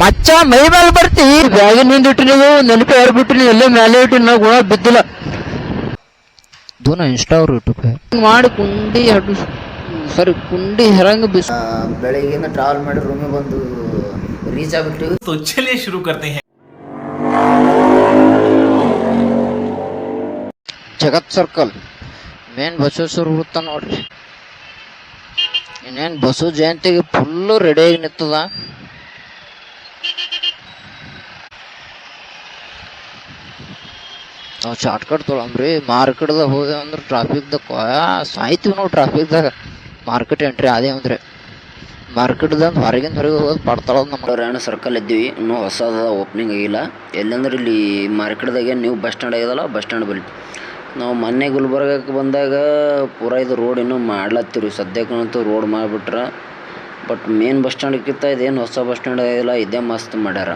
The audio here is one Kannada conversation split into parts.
ಮಚ್ಚ ಮೈ ಮೇಲೆ ಬರ್ತಿ ಬ್ಯಾಗಿನ ಹಿಂದೆ ಇಟ್ಟು ನೀವು ನೆನಪು ಯಾರು ಬಿಟ್ಟು ನೀವು ಎಲ್ಲೇ ಮೇಲೆ ಇಟ್ಟು ನಾವು ಗುಣ ಬಿದ್ದಿಲ್ಲ ದೂನ ಇನ್ಸ್ಟಾ ಅವ್ರು ಯೂಟ್ಯೂಬ್ ಮಾಡಿ ಕುಂಡಿ ಹಡು ಸರಿ ಕುಂಡಿ ಹೆರಂಗ ಬಿಸ್ ಬೆಳಗ್ಗೆಯಿಂದ ಟ್ರಾವೆಲ್ ಮಾಡಿ ರೂಮಿಗೆ ಬಂದು ರೀಚ್ ಆಗ್ಬಿಟ್ಟಿವಿ तो चलिए शुरू करते हैं ಜಗತ್ ಸರ್ಕಲ್ ಮೇನ್ ಬಸವೇಶ್ವರ ವೃತ್ತ ನೋಡ್ರಿ ಇನ್ನೇನ್ ಬಸವ ಜಯಂತಿಗೆ ಫುಲ್ಲು ರೆಡಿಯಾಗಿ ನಿಂತದ ನಾವು ಶಾರ್ಟ್ ಕಟ್ ಮಾರ್ಕೆಟ್ ಮಾರ್ಕೆಟ್ದಾಗ ಹೋದೆ ಅಂದ್ರೆ ಟ್ರಾಫಿಕ್ದಾಗ ಸಾಯ್ತೀವಿ ನಾವು ಟ್ರಾಫಿಕ್ದಾಗ ಮಾರ್ಕೆಟ್ ಎಂಟ್ರಿ ಅದೇ ಅಂದ್ರೆ. ಮಾರ್ಕೆಟ್ದಾಗ ಹೊರಗಿಂದ ಹೊರಗೆ ಹೋಗೋದು ಪಡ್ತಾಳೋದು ನಮ್ಮ ರಾಯಣ ಸರ್ಕಲ್ ಇದ್ದೀವಿ. ಇನ್ನೂ ಹೊಸದ ಓಪನಿಂಗ್ ಆಗಿಲ್ಲ. ಎಲ್ಲಂದ್ರೆ ಇಲ್ಲಿ ಮಾರ್ಕೆಟ್ದಾಗೆ ನೀವು ಬಸ್ ಸ್ಟ್ಯಾಂಡ್ ಆಗಿದಲ್ಲ ಬಸ್ ಸ್ಟ್ಯಾಂಡ್ ಬಳಿ. ನಾವು ಮೊನ್ನೆ ಗುಲ್ಬರ್ಗಕ್ಕೆ ಬಂದಾಗ ಪೂರ ಇದು ರೋಡ್ ಇನ್ನೂ ಮಾಡ್ಲತ್ತೀವಿ ಸದ್ಯಕ್ಕಂತೂ ರೋಡ್ ಮಾಡಿಬಿಟ್ರೆ. ಬಟ್ ಮೇನ್ ಬಸ್ ಸ್ಟ್ಯಾಂಡ್ಗಿಂತ ಇದೇನು ಹೊಸ ಬಸ್ ಸ್ಟ್ಯಾಂಡ್ ಆಗಿಲ್ಲ, ಇದೇ ಮಸ್ತ್ ಮಾಡ್ಯಾರ.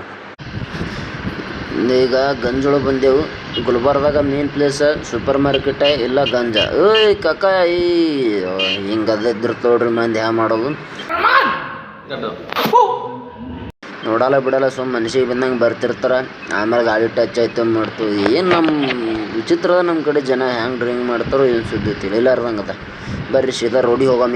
ಈಗ ಗಂಜೋಳ ಬಂದೆವು. ಗುಲ್ಬರ್ದಾಗ ಮೇನ್ ಪ್ಲೇಸ್ ಸೂಪರ್ ಮಾರ್ಕೆಟ್ ಇಲ್ಲ ಗಂಜ. ಏಯ್ ಕಕ್ಕ ಈ ಹಿಂಗದ ಇದ್ರ ನೋಡ್ರಿ ಮಂದಿ ಹ್ಯಾ ಮಾಡೋದು. ನೋಡಲ್ಲ ಬಿಡಲ್ಲ ಸುಮ್ಮ ಮನ್ಸಿಗೆ ಬಂದಂಗೆ ಬರ್ತಿರ್ತಾರ. ಆಮೇಲೆ ಗಾಡಿ ಟಚ್ ಆಯ್ತು ಮಾಡ್ತು ಏನು ನಮ್ಮ ವಿಚಿತ್ರ ನಮ್ಮ ಕಡೆ ಜನ ಹ್ಯಾಂಗ್ ಡ್ರಿಂಕ್ ಮಾಡ್ತಾರೋ ಏನು ಸುದ್ದಿ ತಿಳಿಲಾರ್ದಂಗೆ ಅದ ಬರ್ರಿ ಸೀದಾ ರೋಡಿಗೆ ಹೋಗಮ್ಮ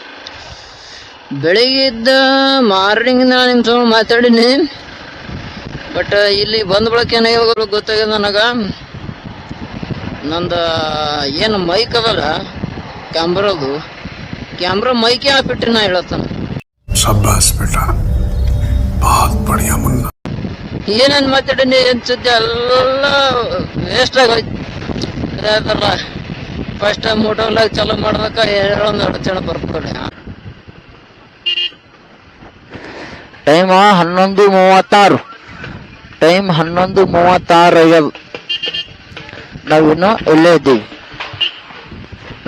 ಬೆಳಿಗ್ಗೆದ್ದ ನಾನು ನಿಮ್ಮ ತುಂಬ ಮಾತಾಡೀನಿ. ಬಟ್ ಇಲ್ಲಿ ಬಂದ ಬಳಕೆ ಏನಾಗ್ಯಾವ ಗೊತ್ತಾಗ್ಯದ ನನಗೆ. ನಂದು ಏನು ಮೈಕ್ ಅದಲ್ಲ ಕ್ಯಾಮ್ರದು ಕ್ಯಾಮ್ರಾ ಮೈಕೆ ಹಾಕ್ಬಿಟ್ರಿ ನಾ ಹೇಳತ್ತಾನ. ಏನೇನು ಮಾತಾಡೀನಿ ಏನು ಸುದ್ದಿ ಎಲ್ಲ ವೇಸ್ಟ್ ಆಗೋಯ್ತು. ಫಸ್ಟ್ ಟೈಮ್ ಮೋಟೋಲಾಗಿ ಚಾಲೂ ಮಾಡ್ದಕ್ಕ ಒಂದು ಅಡಚಣೆ ಬರ್ತದೆ. ಟೈಮ್ ಹನ್ನೊಂದು ಮೂವತ್ತಾರು. ಟೈಮ್ ಹನ್ನೊಂದು ಮೂವತ್ತಾರು ಆಗ್ಯದ ನಾವಿನ್ನು ಇಲ್ಲೇ ಇದ್ದೀವಿ.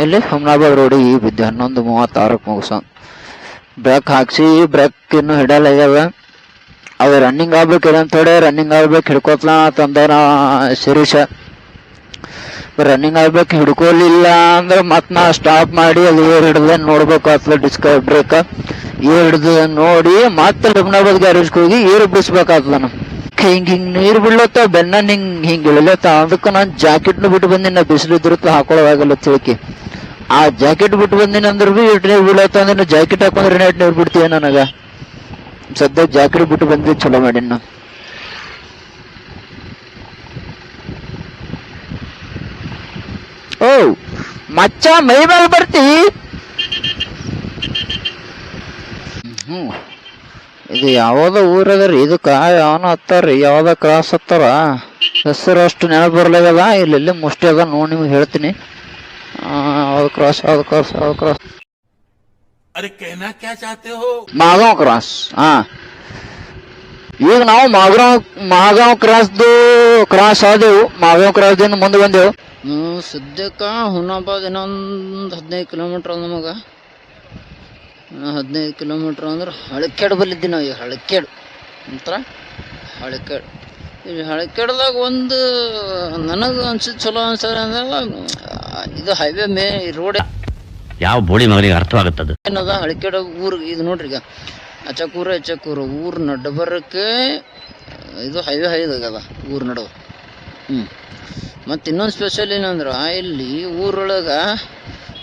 ಇಲ್ಲಿ ಹುಮ್ನಾಬಾದ್ ರೋಡಿಗೆ ಬಿದ್ದು ಹನ್ನೊಂದು ಮೂವತ್ತಾರಕ್ಕೆ ಮುಗಿಸೋಣ ಬ್ರೇಕ್ ಹಾಕ್ಸಿ ಬ್ರೇಕ್ ಇನ್ನು ಆಗ್ಯದ ಅವು ರನ್ನಿಂಗ್ ಆಗ್ಬೇಕು ಇದಂತೋಡೆ ರನ್ನಿಂಗ್ ಆಗ್ಬೇಕು ಹಿಡ್ಕೋತ್ಲ ತಂದನ ಶಿರೀಷ. ರನ್ನಿಂಗ್ ಆಗ್ಬೇಕು ಹಿಡ್ಕೊಲಿಲ್ಲ ಅಂದ್ರೆ ಮತ್ ನಾ ಸ್ಟಾಪ್ ಮಾಡಿ ಅಲ್ಲಿ ಹಿಡ್ದೆ ನೋಡ್ಬೇಕು ಆತ್ಲ ಡಿಸ್ಕ ಬ್ರೇಕ್ ಹಿಡ್ದು ನೋಡಿ ಮತ್ತೆ ಲಗ್ನಾಬಾದ್ ಗ್ಯಾರೇಜ್ಗೆ ಹೋಗಿ ಏರು ಬಿಡಿಸ್ಬೇಕಾಗ್ತದ ನಮ್ ಹಿಂಗ್ ಹಿಂಗ್ ನೀರ್ ಬಿಡ್ಲತ್ತ ಬೆನ್ನ ಹಿಂಗ್ ಹಿಂಗ್ ಇಳಿಲತ್ತ, ಅದಕ್ಕೆ ನಾನು ಜಾಕೆಟ್ನು ಬಿಟ್ಟು ಬಂದಿನ ಬಿಸಿಲು ಇದ್ರತ್ತ ಹಾಕೊಳ್ಳೋವಾಗಲ್ಲ ತಿಳಿಕೆ. ಆ ಜಾಕೆಟ್ ಬಿಟ್ಟು ಬಂದಿನ ಅಂದ್ರೆ ಬಿ ಎಟ್ ನೀರ್ ಬೀಳತ್ತ ಅಂದ್ರೆ ಜಾಕೆಟ್ ಹಾಕೊಂಡ್ರೆ ನೆಟ್ ನೀರು ಬಿಡ್ತೀಯ ನನಗ? ಸದ್ಯ ಜಾಕೆಟ್ ಬಿಟ್ಟು ಬಂದಿದ್ದು ಚಲೋ ಮಾಡಿನ ನಾ ಓ, ಮಚ್ಚ ಮೈ ಮೇಲೆ ಬರ್ತಿ? ಹ್ಞೂ ಇದು ಯಾವುದೋ ಊರದ ರೀ ಇದಕ್ಕೆ ಯಾವನ ಹತ್ತಾರ ರೀ ಯಾವುದೋ ಕ್ರಾಸ್ ಹತ್ತಾರ. ಹೆಸರು ಅಷ್ಟು ನೆನಪು ಬರ್ಲಾಗದ ಇಲ್ಲೆಲ್ಲಿ ಮುಷ್ಟಿ ಅದ ನೋಡಿ ನಿಮ್ಗೆ ಹೇಳ್ತೀನಿ. ಯಾವ್ದು ಕ್ರಾಸ್ ಯಾವ್ದು ಕ್ರಾಸ್ ಯಾವ್ದು ಕ್ರಾಸ್. ಮಾಗಾವ್ ಕ್ರಾಸ್ ಹಾ. ಈಗ ನಾವು ಮಾಗಾವ್ ಮಾಗಾವ್ ಕ್ರಾಸ್ದು ಕ್ರಾಸ್ ಆದೆವು ಮಾಗಾವ್ ಕ್ರಾಸ್ದಿಂದ ಮುಂದೆ ಬಂದೆವು. ಸದ್ಯಕ್ಕ ಹುನಾಬಾದ್ ಇನ್ನೊಂದು ಹದಿನೈದು ಕಿಲೋಮೀಟರ್ ನಮಗೆ. ಹದಿನೈದು ಕಿಲೋಮೀಟ್ರ್ ಅಂದ್ರೆ ಹಳಕೆಡ್ ಬಲ್ಲಿದ್ದೀವಿ ನಾವು ಈಗ ಹಳಕೆಡ್. ಅಂತರ ಹಳಕೆಡ್. ಈ ಹಳಕೆಡ್ದಾಗ ಒಂದು ನನಗೆ ಅನ್ಸಿದ್ ಚಲೋ ಅನ್ಸದ ಅಂದ್ರೆ ಇದು ಹೈವೇ ಮೇ ರೋಡ್ ಯಾವ ಬೋಳಿ ಮಗನಿಗೆ ಅರ್ಥವಾಗುತ್ತದು? ಏನದ ಹಳಕೆಡ ಊರು ಇದು ನೋಡ್ರಿ ಈಗ. ಅಚಕೂರ ಅಚಕೂರ ನಡ್ಡ ನಡ್ಬರಕ್ಕೆ ಇದು ಹೈವೇ ಹೈದಾಗದ ಊರು ನಡುವ. ಹ್ಞೂ ಮತ್ತು ಇನ್ನೊಂದು ಸ್ಪೆಷಲ್ ಏನಂದ್ರೆ ಇಲ್ಲಿ ಊರೊಳಗೆ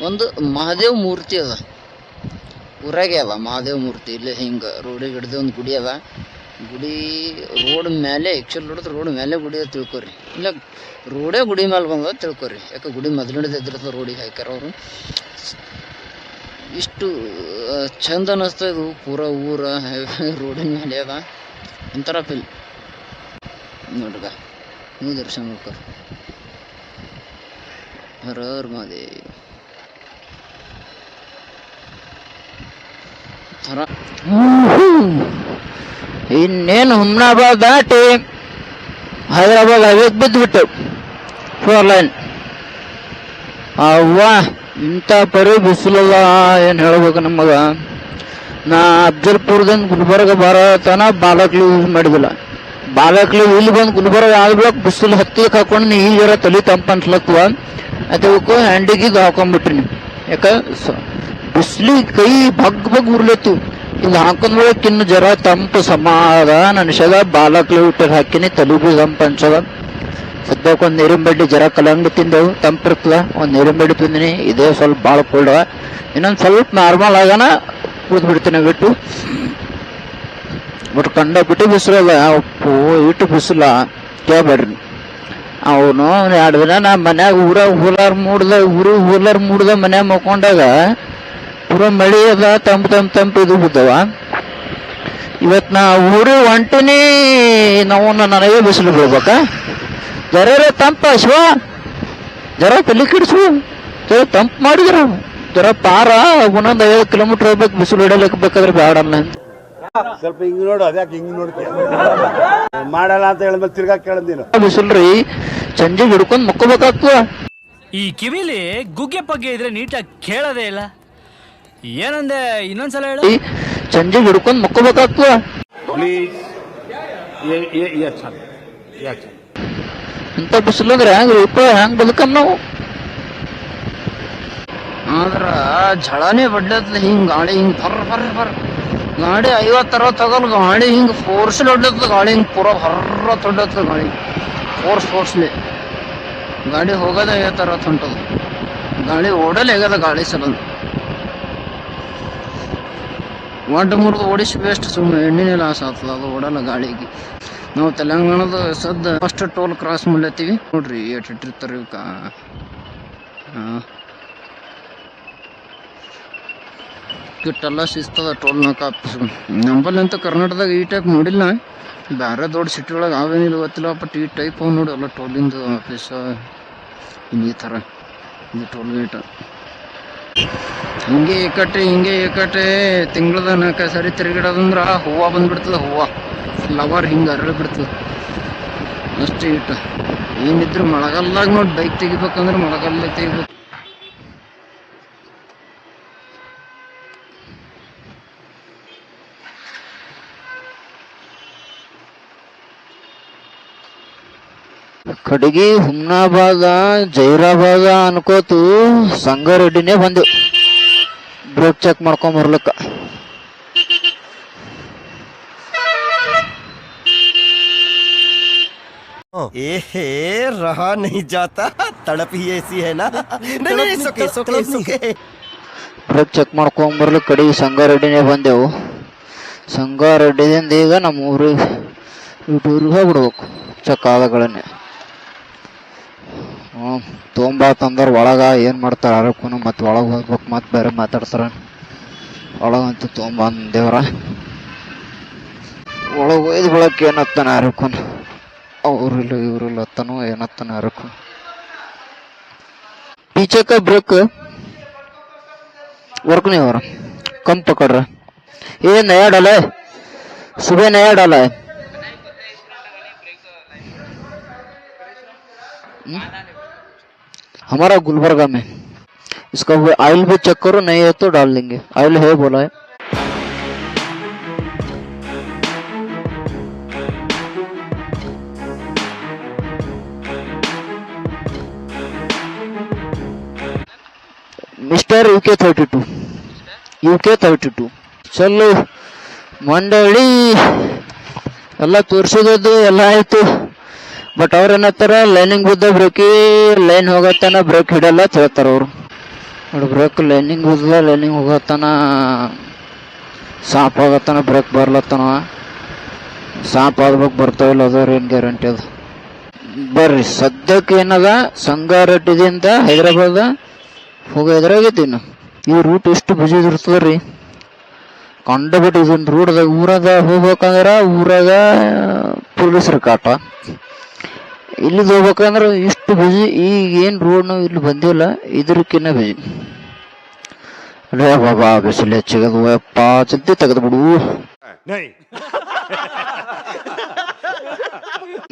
ಒಂದು ಮಹಾದೇವ್ ಮೂರ್ತಿ ಅದ. ಊರಾಗೆ ಅದ ಮಹಾದೇವ ಮೂರ್ತಿ, ಇಲ್ಲಿ ಹಿಂಗೆ ರೋಡಿಗೆ ಹಿಡ್ದು ಒಂದು ಗುಡಿ ಅದ ಗುಡಿ ರೋಡ್ ಮೇಲೆ ಆ್ಯಕ್ಚುಲಿ ನೋಡಿದ್ರೆ ರೋಡ್ ಮೇಲೆ ಗುಡಿ ತಿಳ್ಕೊರಿ. ಇಲ್ಲ, ರೋಡೇ ಗುಡಿ ಮೇಲೆ ಬಂದ ತಿಳ್ಕೊರಿ. ಯಾಕೆ ಗುಡಿ ಮೊದಲಿಂದ ಇದ್ದಿರ್ತದೆ ರೋಡಿಗೆ ಹಾಕ್ಯಾರ ಅವರು. ಇಷ್ಟು ಚಂದ ಅನ್ನಿಸ್ತಾ ಇದು ಪೂರ ಊರ ರೋಡಿನ ಮೇಲೆ ಅದ. ಒಂಥರ ಫೀಲ್ ನೋಡ್ಗ, ನೀವು ದರ್ಶನ ಮಾಡ್ಕೊ ಹರ ಥರ ಇನ್ನೇನು ಹುಮ್ನಾಬಾದ್ ದಾಟಿ ಹೈದರಾಬಾದ್ ಹೈವೇಗೆ ಬಿದ್ದುಬಿಟ್ಟು ಫೋರ್ ಲೈನ್. ಅವ್ವ, ಇಂಥ ಪರಿ ಬಿಸಿಲಲ್ಲ, ಏನು ಹೇಳ್ಬೇಕು ನಮಗೆ? ನಾ ಅಫ್ಜಲ್ಪುರದಿಂದ ಗುಲ್ಬರ್ಗ ಬರತನ ಬಾಲಕ್ಲಿ ಯೂಸ್ ಮಾಡಿದಿಲ್ಲ. ಬಾಲಕ್ಲಿ ಇಲ್ಲಿ ಬಂದು ಗುಲ್ಬರ್ಗ ಆಗ್ಬೇಕು, ಬಿಸಿಲು ಹತ್ತಿಗೆ ಹಾಕೊಂಡು ನೀ ಈಗ ತಲೆ ತಂಪು ಅನ್ಸ್ಲತ್ವ. ಅದಕ್ಕೂ ಹ್ಯಾಂಡಿಗೆ ಹಾಕೊಂಡ್ಬಿಟ್ರಿ ನೀವು. ಯಾಕ? ಬಿಸಿಲಿಗೆ ಕೈ ಬಗ್ ಬಗ್ ಉರ್ಲತ್ತು. ಇಲ್ಲಿ ಹಾಕೊಂಡ್ ಕಿನ್ನು ಜರ ತಂಪು ಸಮಾಧಾನ. ಅನ್ಸದ ಬಾಲಕ್ಲಿ ಊಟಕ್ಕೆ ಹಾಕಿನಿ ತಲೆ ಬಿ ತಂಪು ಅನ್ಸದ. ಸದ್ಯಕ್ಕೆ ಒಂದು ನೀರಿನ ಬಡ್ಡಿ ಜರ ಕಲಂಗ್ ತಿಂದೆವು ತಂಪಿರ್ತದ ಒಂದು ನೀರಿನ ಬಡ್ಡಿ ತಿಂದಿನಿ, ಇದೇ ಸ್ವಲ್ಪ ಭಾಳ ಕೋಲ್ಡ್ ಇನ್ನೊಂದು ಸ್ವಲ್ಪ ನಾರ್ಮಲ್ ಆಗಾನ ಕೂತ್ ಬಿಡ್ತೀನಿ ಬಿಟ್ಟು ಬಟ್ ಕಂಡ ಬಿಟ್ಟು ಬಿಸಿಲಲ್ಲ ಅಪ್ಪು ಇಟ್ಟು ಬಿಸಿಲ, ಕೇಳ್ಬೇಡ್ರಿ. ಅವನು ಎರಡು ದಿನ ನಾ ಮನ್ಯಾಗ ಊರ ಹೂಲಾರ್ ಮೂಡ್ದ, ಊರು ಹೂಲಾರ್ ಮೂಡ್ದ ಮನ್ಯಾಗ ಮಕ್ಕೊಂಡಾಗ ಪೂರ ಮಳೆ ಅದ ತಂಪು ತಂಪು ತಂಪು ಇದು ಬಿದ್ದವ. ಇವತ್ ನಾ ಊರು ಹೊಂಟಿನಿ ನಾವು ನನಗೆ ಬಿಸಿಲು ಬೀಳ್ಬೇಕ ಜರ ತಂಪ ಶಿವ. ಜರ ತಲೆ ಕಿಡಿಸು. ಜರ ತಂಪು ಮಾಡಿದ್ರ. ಜರ ಪಾರ ಒಂದೊಂದು ಐವತ್ತು ಕಿಲೋಮೀಟರ್ ಹೋಗ್ಬೇಕು ಬಿಸಿಲು ಹಿಡಲಿಕ್ಕೆ ಬೇಕಾದ್ರೆ ಬೇಡ ಅಲ್ಲ ಸ್ವಲ್ಪ ಹಿಂಗ್ ನೋಡು ಅದ್ಯಾಕೆ ಹಿಂಗ್ ನೋಡ್ತೀಯ ಮಾಡಲ್ಲ ಅಂತ ಹೇಳಿದ್ಮೇಲೆ ತಿರ್ಗಾ ಕೇಳದ್ ನೀನು. ಬಿಸಿಲ್ರಿ ಸಂಜೆ ಹಿಡ್ಕೊಂಡ್ ಮಕ್ಕೋಬೇಕಾಗ್ತದ. ಈ ಕಿವಿಲಿ ಗುಗ್ಗೆ ಪಗ್ಗೆ ಇದ್ರೆ ನೀಟಾಗಿ ಕೇಳೋದೇ ಇಲ್ಲ. ಏನಂದೆ? ಇನ್ನೊಂದ್ಸಲ ಹೇಳಿ. ಸಂಜೆ ಹಿಡ್ಕೊಂಡ್ ಮುಕ್ಕೋಬೇಕಾಗ್ತದ? ಪ್ಲೀಸ್ ಇಂತ ಬಿಸಿಲು ಅಂದ್ರೆ ಹೆಂಗ್ರಿ? ಇಪ್ಪ ಹೆಂಗ್ ಬದುಕಮ್ ನಾವು? ಆದ್ರ ಝಳನೇ ಬಡ್ಲತ್ಲ ಹಿಂಗ್ ಗಾಳಿ ಹಿಂಗ್ ಫರ್ ಫರ್ ಫರ್. ಗಾಡಿ ಐವತ್ತು ಅರವತ್ತು ತಗಲ್ ಗಾಳಿ ಹಿಂಗ್ ಫೋರ್ಸ್ ಹೊಡ್ಲತ್ಲ ಗಾಳಿ ಹಿಂಗ್ ಪೂರ ಹರ್ರ ತೊಡ್ಲತ್ಲ ಗಾಳಿ. ಫೋರ್ಸ್ ಫೋರ್ಸ್ಲಿ ಗಾಡಿ ಹೋಗೋದ ಐವತ್ತು ಅರವತ್ತು ಹೊಂಟದ. ಗಾಳಿ ಓಡಲ್ ಹೇಗದ ಗಾಳಿ ಸಲ ಒಡ್ಡ ಮುರಿದು ಓಡಿಸಿ ಬೇಸ್ಟ್ ಸುಮ್ಮನೆ ಎಣ್ಣೆನೇ ಲಾಸ್ ಆಗ್ತದ ಅದು ಓಡಲ್ಲ ಗಾಳಿಗೆ. ನಾವು ತೆಲಂಗಾಣದ ಸದ್ದ ಫಸ್ಟ್ ಟೋಲ್ ಕ್ರಾಸ್ ಮಾಡ್ಲತ್ತೀವಿ ನೋಡ್ರಿ, ಏಟ್ ಇಟ್ಟಿರ್ತಾರೆ ಇವಕ್ಕ. ಕಿಟ್ಟೆಲ್ಲ ಟೋಲ್ ನಾಕ ಆಫೀಸ್ ನಂಬಲ್ಲಿ ಅಂತ ಕರ್ನಾಟಕದಾಗ ಈ ಟೈಪ್ ನೋಡಿಲ್ಲ. ಬೇರೆ ದೊಡ್ಡ ಸಿಟಿ ಒಳಗೆ ಅವೇನಿಲ್ಲ ಗೊತ್ತಿಲ್ಲ. ಬಟ್ ಈ ಟೈಪ್ ಅವ್ ನೋಡಿ ಎಲ್ಲ ಟೋಲಿಂದು ಆಫೀಸ ಈ ಥರ ಇದು ಟೋಲ್ ಗೇಟ್ ಹಿಂಗೆ ಏಕಟ್ಟೆ ಹಿಂಗೆ ಏಕಟ್ಟೆ ತಿಂಗಳದ ನಾಲ್ಕು ಸರಿ ತಿರುಗಿಡೋದಂದ್ರ ಹೂವ ಬಂದ್ಬಿಡ್ತದ, ಹೂವ. ಫ್ಲವರ್ ಹಿಂಗೆ ಅರಳಿ ಬಿಡ್ತದ. ಅಷ್ಟೇ ಇಟ್ಟು. ಏನಿದ್ರು ಮಳೆಗಾಲದಾಗ ನೋಡಿ ಬೈಕ್ ತೆಗಿಬೇಕಂದ್ರೆ ಮಳೆಗಾಲ ತೆಗಿಬೇಕು. ಕಡೆಗೆ ಹುಮ್ನಾಬಾದ, ಜೈರಾಬಾದ ಅನ್ಕೋತು ಸಂಗಾರೆಡ್ಡಿನೇ ಬಂದೆವು. ಬ್ರೇಕ್ ಚೆಕ್ ಮಾಡ್ಕೊಂಡ್ ಬರ್ಲಿಕ್ಕ. ಏಹೇ ರಹಾ ನಹಿ ಜಾತಾ ತಡಪ್ ಹಿ ಏಸಿ ಹೇನಾ ಚೆಕ್ ಮಾಡ್ಕೊಂಡ್ ಬರ್ಲಿಕ್ಕೆ ಕಡೆ ಸಂಗಾರೆಡ್ಡಿನೇ ಬಂದೆವು. ಸಂಗಾರೆಡ್ಡಿದಿಂದ ಈಗ ನಮ್ಮ ಊರಿಗೆ ಊರಿಗೆ ಬಿಡ್ಬೇಕು ಚಕ್ ಆದಗಳನ್ನೇ ತೊಗೊಂಬಾತಂದ್ರೆ ಒಳಗೆ ಏನು ಮಾಡ್ತಾರೆ ಅರಕ್ಕೂ ಮತ್ತು ಒಳಗೆ ಹೋಗ್ಬೇಕು ಮತ್ತು ಬೇರೆ ಮಾತಾಡ್ತಾರೆ. ಒಳಗಂತೂ ತೊಗೊಂಬಂದು ದೇವ್ರ. ಒಳಗೆ ಹೋಯ್ದು ಬಳಕ್ಕೆ ಏನತ್ತಾನೆ ಅರಕ್ಕೂ ಅವ್ರಿಲ್ಲ ಇವ್ರಿಲ್ಲ ಅತ್ತನೋ ಏನತ್ತಾನೆ ಅರಕ್ಕು ಪೀಚಕ ಬ್ರೇಕ್. ವರ್ಕ್ ನೀವು ಅವ್ರ ಕಮ್ ಪಕಡ್ರ. ಏ ನಯಾಡಲ್ಲ ಸುಬೆ ನಯಾಡಲ್ಲ ನಯ हमारा गुलबर्गा में इसका वो ऑयल भी चेक करो नहीं है तो डाल देंगे ऑयल है बोला है mister U K thirty two U K thirty two ಚಲೋ ಮಂಡಳಿ ಎಲ್ಲ ತೋರಿಸಿದ್ದು ಎಲ್ಲ ಆಯ್ತು ಬಟ್ ಅವ್ರು ಏನತ್ತಾರ ಲೈನಿಂಗ್ ಬಿದ್ದ ಬ್ರೇಕಿ ಲೈನ್ ಹೋಗತ್ತಾನ ಬ್ರೇಕ್ ಹಿಡಲ್ಲ ಹೇಳ್ತಾರ ಅವರು. ನೋಡಿ ಬ್ರೇಕ್ ಲೈನಿಂಗ್ ಬಿದ್ದದ ಲೈನಿಂಗ್ ಹೋಗತ್ತಾನ ಸಾಪ್ ಆಗತ್ತಾನ ಬ್ರೇಕ್ ಬರ್ಲತ್ತಾನ ಸಾಪ್ ಆಗ್ಬೇಕು ಬರ್ತಾವಿಲ್ಲ ಅದ್ರ ಏನು ಗ್ಯಾರಂಟಿ ಅದು. ಬರ್ರಿ, ಸದ್ಯಕ್ಕೆ ಏನದ? ಸಂಗಾರೆಡ್ಡಿದಿಂದ ಹೈದರಾಬಾದ ಹೋಗೋ ಎದುರಾಗೈತಿ ಇನ್ನು. ಈ ರೂಟ್ ಎಷ್ಟು ಬಿಜಿ ಇರ್ತದ ರೀ. ಕಂಡಬಿಟ್ಟು ಇದೊಂದು ರೂಟ್ದಾಗ ಊರಾಗ ಹೋಗ್ಬೇಕಂದ್ರ ಊರಾಗ ಪೊಲೀಸರ ಕಾಟ. ಇಲ್ಲಿ ಹೋಗ್ಬೇಕಂದ್ರೆ ಇಷ್ಟು ಬಿಜಿ ಈಗ ಏನು ರೋಡ್ ನಾವು ಇಲ್ಲಿ ಬಂದಿಲ್ಲ ಇದಕ್ಕಿನ್ನ ಬಿಜಿ ಲೇ ಬಾಬಾ ಬಿಸಿಲು ಹೆಚ್ಚಿಗದು ಯಪ್ಪ ಜಲ್ದಿ ತೆಗೆದು ಬಿಡು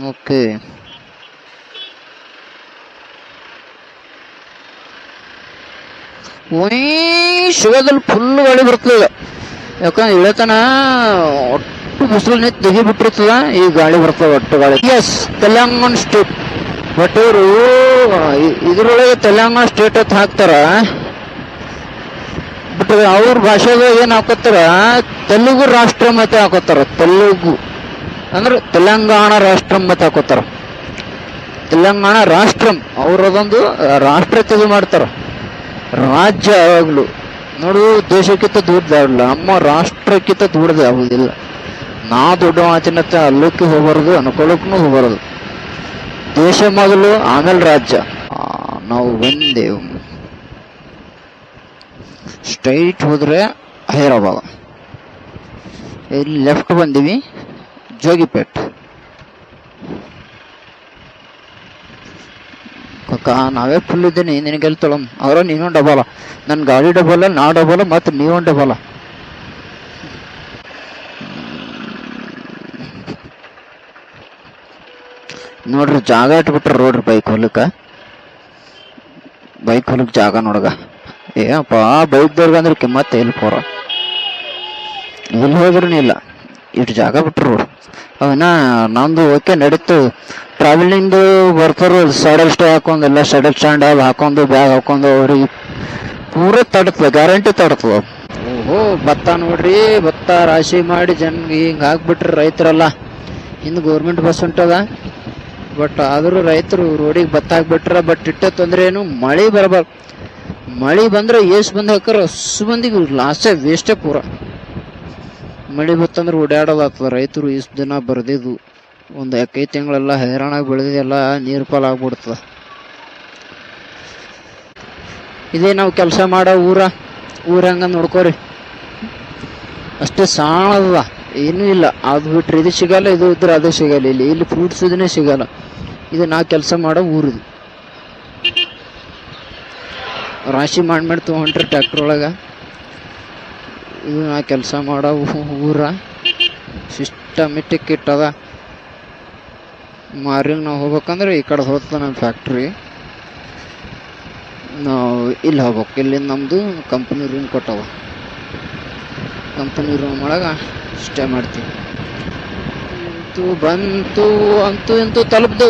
ಓಕೆ. ಶಿವದಲ್ಲಿ ಫುಲ್ ಗಾಳಿ ಬರ್ತದೆ. ಯಾಕಂದ್ರೆ ಇಳತನ ಬಿಸಿಲು ನಿಂತು ತೆಗಿ ಬಿಟ್ಟಿರ್ತದ ಈ ಗಾಳಿ ಬರ್ತದೆ ಒಟ್ಟು ಗಾಳಿ. ಎಸ್ ತೆಲಂಗಾಣ ಸ್ಟೇಟ್ ಬಟ್ ಇವರು ಇದ್ರೊಳಗೆ ತೆಲಂಗಾಣ ಸ್ಟೇಟ್ ಅಂತ ಹಾಕ್ತಾರ. ಬಟ್ ಅವ್ರ ಭಾಷೆದಾಗ ಏನು ಹಾಕೋತಾರ? ತೆಲುಗು ರಾಷ್ಟ್ರ ಮತ ಹಾಕೋತಾರ ತೆಲುಗು. ಅಂದ್ರೆ ತೆಲಂಗಾಣ ರಾಷ್ಟ್ರ ಮತ ಹಾಕೋತಾರ. ತೆಲಂಗಾಣ ರಾಷ್ಟ್ರಂ ಅವ್ರದೊಂದು ತೆಗೆದು ಮಾಡ್ತಾರ. ರಾಜ್ಯ ಯಾವಾಗಲೂ ನೋಡು ದೇಶಕ್ಕಿಂತ ದೊಡ್ಡದಾಗಲ್ಲ ನಮ್ಮ ರಾಷ್ಟ್ರಕ್ಕಿಂತ ದೂರದ ಯಾವುದಿಲ್ಲ ನಾ ದೊಡ್ಡ ಮಾತಿನತ್ತ ಅಲ್ಲಕ್ಕೆ ಹೋಗಬಾರದು ಅನ್ಕೊಳ್ಳಕ್ಕೂ ಹೋಗಬಾರದು. ದೇಶ ಮೊದಲು, ಆಮೇಲೆ ರಾಜ್ಯ. ನಾವು ಒಂದೇ ಸ್ಟ್ರೈಟ್ ಹೋದ್ರೆ ಹೈದರಾಬಾದ್. ಇಲ್ಲಿ ಲೆಫ್ಟ್ ಬಂದೀವಿ, ಜೋಗಿಪೇಟ್. ಕಕ್ಕ ನಾವೇ ಫುಲ್ ಇದ್ದೀನಿ, ನಿನಗೆಲ್ಲಿ ತೊಳಮ್ ಅವರ ನೀನು ಡಬಲ ನನ್ನ ಗಾಡಿ ಡಬಲ ನಾ ಡಬಲ ಮತ್ತು ನೀವೊಂದು ಡಬಲ ನೋಡ್ರಿ ಜಾಗ ಇಟ್ಬಿಟ್ರೆ ರೋಡ್ರಿ ಬೈಕ್ ಹೊಲಕ್ಕ. ಬೈಕ್ ಹೊಲಕ್ ಜಾಗ ನೋಡಗ. ಬೈಕ್ ಬೈಕ್ದವ್ರಿಗೆ ಅಂದ್ರೆ ಕಿಮ್ಮತ್ತ ಎಲ್ಲಿ ಪೋರ. ಎಲ್ಲಿ ಹೋದ್ರೂ ಇಲ್ಲ. ಇಷ್ಟು ಜಾಗ ಬಿಟ್ರು. ಅವನ ನಮ್ದು ಓಕೆ ನಡೀತು. ಟ್ರಾವೆಲಿಂಗ್ದು ಬರ್ತಾರು ಸಡಲ್ ಸ್ಟೇ ಹಾಕೊಂಡು, ಎಲ್ಲ ಸಡಲ್ ಸ್ಟ್ಯಾಂಡ್ ಅದು ಹಾಕೊಂಡು ಬ್ಯಾಗ್ ಹಾಕೊಂಡು, ಅವ್ರಿಗೆ ಪೂರ ತಡತ್ವ ಗ್ಯಾರಂಟಿ ತಡತ್ವ. ಓಹೋ, ಭತ್ತ ನೋಡ್ರಿ, ಭತ್ತ ರಾಶಿ ಮಾಡಿ ಜನ ಹಿಂಗೆ ಹಾಕ್ಬಿಟ್ರಿ ರೈತರೆಲ್ಲ. ಹಿಂದೆ ಗೌರ್ಮೆಂಟ್ ಬಸ್ ಹೊಂಟದ. ಬಟ್ ಆದರೂ ರೈತರು ರೋಡಿಗೆ ಭತ್ತ ಬಟ್ ಇಟ್ಟ ತೊಂದರೆ ಏನು ಮಳೆ ಬರಬಾರ್ದು. ಮಳೆ ಬಂದ್ರೆ ಎಷ್ಟು ಬಂದು ಹಾಕಾರ ಅಷ್ಟು ಮಂದಿಗೆ ಲಾಸ್ಟೇ ವೇಸ್ಟೇ ಪೂರ. ಮಳೆ ಬತ್ತಂದ್ರೆ ಓಡಾಡೋದಾಗ್ತದೆ. ರೈತರು ಇಷ್ಟು ದಿನ ಬರ್ದಿದ್ದು, ಒಂದು ಎಕ್ಕೈದು ತಿಂಗಳೆಲ್ಲ ಹೈರಾಣಾಗಿ ಬೆಳೆದಿದೆಲ್ಲ ನೀರು ಪಾಲ್ ಆಗ್ಬಿಡ್ತದ. ಇದೇ ನಾವು ಕೆಲಸ ಮಾಡೋ ಊರ ಊರ ಹಂಗ ನೋಡ್ಕೋರಿ. ಅಷ್ಟೇ ಸಾಣದ. ಏನೂ ಇಲ್ಲ. ಅದು ಬಿಟ್ರೆ ಇದು ಸಿಗಲ್ಲ, ಇದು ಇದ್ರೆ ಅದು ಸಿಗಲ್ಲ. ಇಲ್ಲಿ ಇಲ್ಲಿ ಫ್ರೂಟ್ಸ್ ಇದನ್ನೇ ಸಿಗಲ್ಲ. ಇದು ನಾ ಕೆಲಸ ಮಾಡೋ ಊರಿದು. ರಾಶಿ ಮಾಡಿ ಮಾಡಿ ತೊಗೊಂಡ್ರೆ ಟ್ಯಾಕ್ಟ್ರ್ ಒಳಗೆ. ಇದು ನಾ ಕೆಲಸ ಮಾಡೋ ಊರ. ಸಿಸ್ಟಮೆಟಿಕ್ ಇಟ್ಟದ. ಮಾರ್ನಿಂಗ್ ನಾವು ಹೋಗ್ಬೇಕಂದ್ರೆ ಈ ಕಡೆ ಹೋಗ್ತದೆ ನಮ್ಮ ಫ್ಯಾಕ್ಟ್ರಿ ನಾವು ಇಲ್ಲಿ ಹೋಗ್ಬೇಕು. ಇಲ್ಲಿ ನಮ್ಮದು ಕಂಪ್ನಿ ರೂಮ್ ಕೊಟ್ಟವ. ಕಂಪನಿ ರೂಮ್ ಒಳಗೆ ಸ್ಟೇ ಮಾಡ್ತೀವಿ ಅಂತೂ ಬಂತು ಅಂತೂ ಅಂತೂ ತಲುಪ್ದು.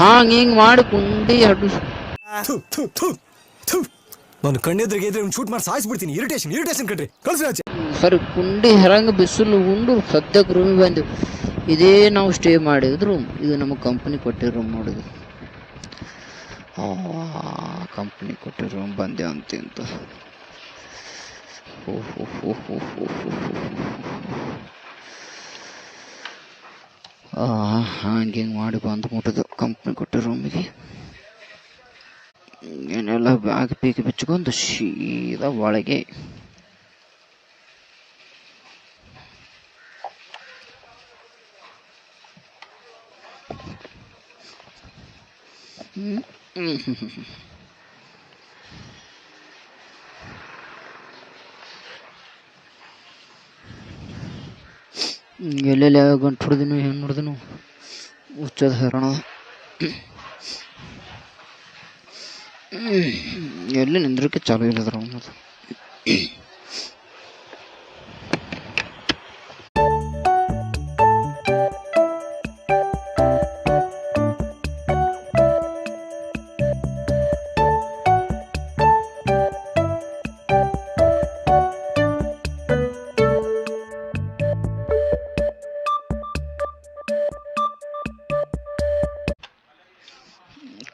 ಹಾಂಗ್ ಹಿಂಗ್ ಮಾಡಿ ಕುಂಡಿ ಹಡ್ಡು ನಾನು ಕಣ್ಣೆದ್ರಿಗೆ ಇದ್ರೆ ಶೂಟ್ ಮಾಡಿ ಸಾಯಿಸ್ಬಿಡ್ತೀನಿ. ಇರಿಟೇಷನ್ ಇರಿಟೇಷನ್ ಕಣ್ರಿ. ಕಳ್ಸಿ ಆಚೆ. ಸರಿ ಕುಂಡಿ ಹೆರಂಗ ಬಿಸಿಲು ಉಂಡು ಸದ್ಯಕ್ಕೆ ರೂಮಿಗೆ ಬಂದೆವು. ಇದೇ ನಾವು ಸ್ಟೇ ಮಾಡಿದ ರೂಮ್ ಇದು ನಮ್ಮ ಕಂಪ್ನಿ ಕೊಟ್ಟಿರೋ ರೂಮ್ ನೋಡಿದ್ವಿ ಕಂಪ್ನಿ ಕೊಟ್ಟಿರೋ ರೂಮ್ ಬಂದೆ ಅಂತ ಹಂಗೆ ಹಿಂಗೆ ಮಾಡಿ ಬಂದು ಮುಟ್ಟಿದ್ದು ಕಂಪ್ನಿ ಕೊಟ್ಟ ರೂಮಿಗೆ ಏನೆಲ್ಲ ಬ್ಯಾಗ್ ಪೀಕ್ ಬಿಚ್ಕೊಂಡು ಸೀದಾ ಒಳಗೆ. ಎಲ್ಲೆಲ್ಲಿ ಯಾವ ಗಂಟು ಹೊಡೆದಿನು ಹೆಂಗೆ ಹೊಡೆದಿನು ಹುಚ್ಚದ ಹೈರಾಣ. ಎಲ್ಲಿ ನಿಂದ್ರಕ್ಕೆ ಚಾಲು ಇಲ್ಲದ್ರ ಅವನದು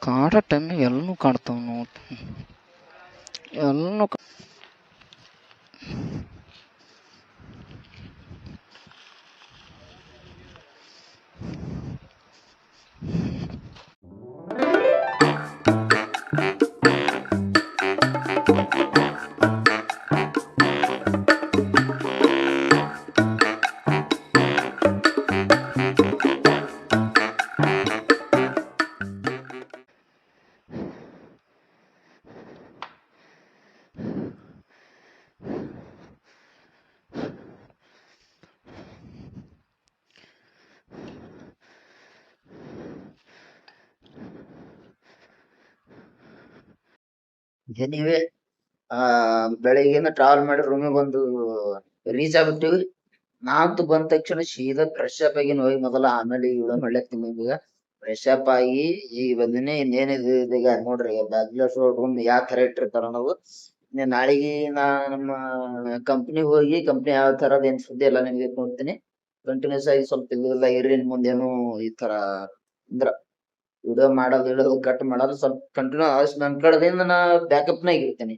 ಕಾಡೋ ಟೈಮಿಗೆ ಎಲ್ಲನೂ ಕಾಡ್ತಾವ ನೋಟ್ ಎಲ್ಲನೂ ಕಾ- ನೀವೇ, ಆ ಬೆಳಿಗ್ಗೆನ ಟ್ರಾವೆಲ್ ಮಾಡಿ ರೂಮಿಗೆ ಬಂದು ರೀಚ್ ಆಗ್ಬಿಟ್ಟಿವಿ. ನಾವಂತೂ ಬಂದ ತಕ್ಷಣ ಸೀದಾ ಫ್ರೆಶ್ ಅಪ್ ಆಗಿ ಹೋಗಿ ಮೊದಲ ಆಮೇಲೆ ಇವಳ ಮಳೆ ತಿಂಗ ಫ್ರೆಶ್ ಅಪ್ ಆಗಿ ಈಗ ಬಂದಿನಿ. ಇನ್ನೇನಿದೆ ಈಗ ನೋಡ್ರಿ ಬ್ಯಾಗ್ಲಾಸ್ ರೂಮ್ ಯಾವ ತರ ಇಟ್ಟಿರ್ತಾರ ನಾವು. ನಾಳೆಗೆ ನಾ ನಮ್ಮ ಕಂಪ್ನಿ ಹೋಗಿ ಕಂಪ್ನಿ ಯಾವ ತರದ್ ಏನ್ ಸುದ್ದಿ ಎಲ್ಲ ನಿಮ್ಗೆ ನೋಡ್ತೀನಿ. ಕಂಟಿನ್ಯೂಸ್ ಆಗಿ ಸ್ವಲ್ಪ ಇದೆಲ್ಲ ಇರ್ರಿ ಮುಂದೇನು ಈ ತರ ಅಂದ್ರ ವಿಡಿಯೋ ಮಾಡೋದು ಇಡೋದು ಕಟ್ ಮಾಡೋದು ಸ್ವಲ್ಪ ಕಂಟಿನ್ಯೂ ನನ್ನ ಕಡೆದಿಂದ ನಾ ಬ್ಯಾಕಪ್ ನಾಗ ಇರ್ತೀನಿ.